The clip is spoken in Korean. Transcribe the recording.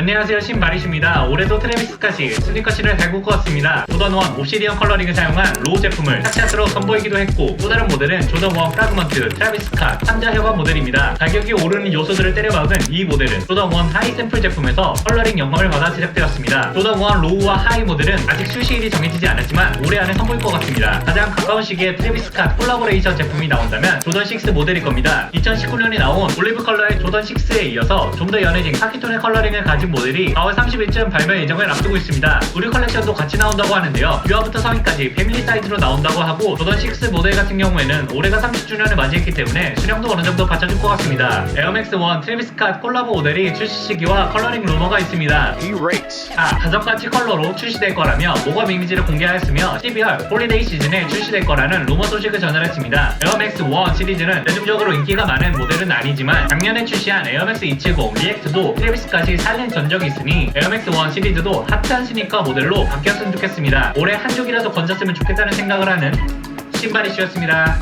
안녕하세요 신바리십니다. 올해도 트래비스까지 스니커시를 잘 굽고 왔습니다. 조던1 옵시디언 컬러링을 사용한 로우 제품을 탑샷으로 선보이기도 했고 또 다른 모델은 조던1 프라그먼트 트래비스 카 3자 협업 모델입니다. 가격이 오르는 요소들을 때려박은 이 모델은 조던1 하이 샘플 제품에서 컬러링 영감을 받아 제작되었습니다. 조던1 로우와 하이 모델은 아직 출시일이 정해지지 않았지만 올해 안에 선보일 것 같습니다. 가장 가까운 시기에 트래비스 카 콜라보레이션 제품이 나온다면 조던6 모델일 겁니다. 2019년에 나온 올리브 컬러의 조던6에 이어서 좀 더 연해진 카키톤의 컬러링을 가진 모델이 4월 30일쯤 발매 예정을 앞두고 있습니다. 우리 컬렉션도 같이 나온다고 하는데요. 유아부터 성인까지 패밀리 사이즈로 나온다고 하고 조던 6 모델 같은 경우에는 올해가 30주년을 맞이했기 때문에 수량도 어느 정도 받쳐줄 것 같습니다. 에어맥스 1 트래비스카 콜라보 모델이 출시 시기와 컬러링 루머가 있습니다. 아, 가정가치 컬러로 출시될 거라며 모검 이미지를 공개하였으며 12월 홀리데이 시즌에 출시될 거라는 루머 소식을 전해냈습니다. 에어맥스 1 시리즈는 대중적으로 인기가 많은 모델은 아니지만 작년에 출시한 에어맥스 270 리액트도 트래비스까지 살린 전 적이 있으니 에어맥스 1 시리즈도 핫한 스니커 모델로 바뀌었으면 좋겠습니다. 올해 한 쪽이라도 건졌으면 좋겠다는 생각을 하는 신발이씨였습니다.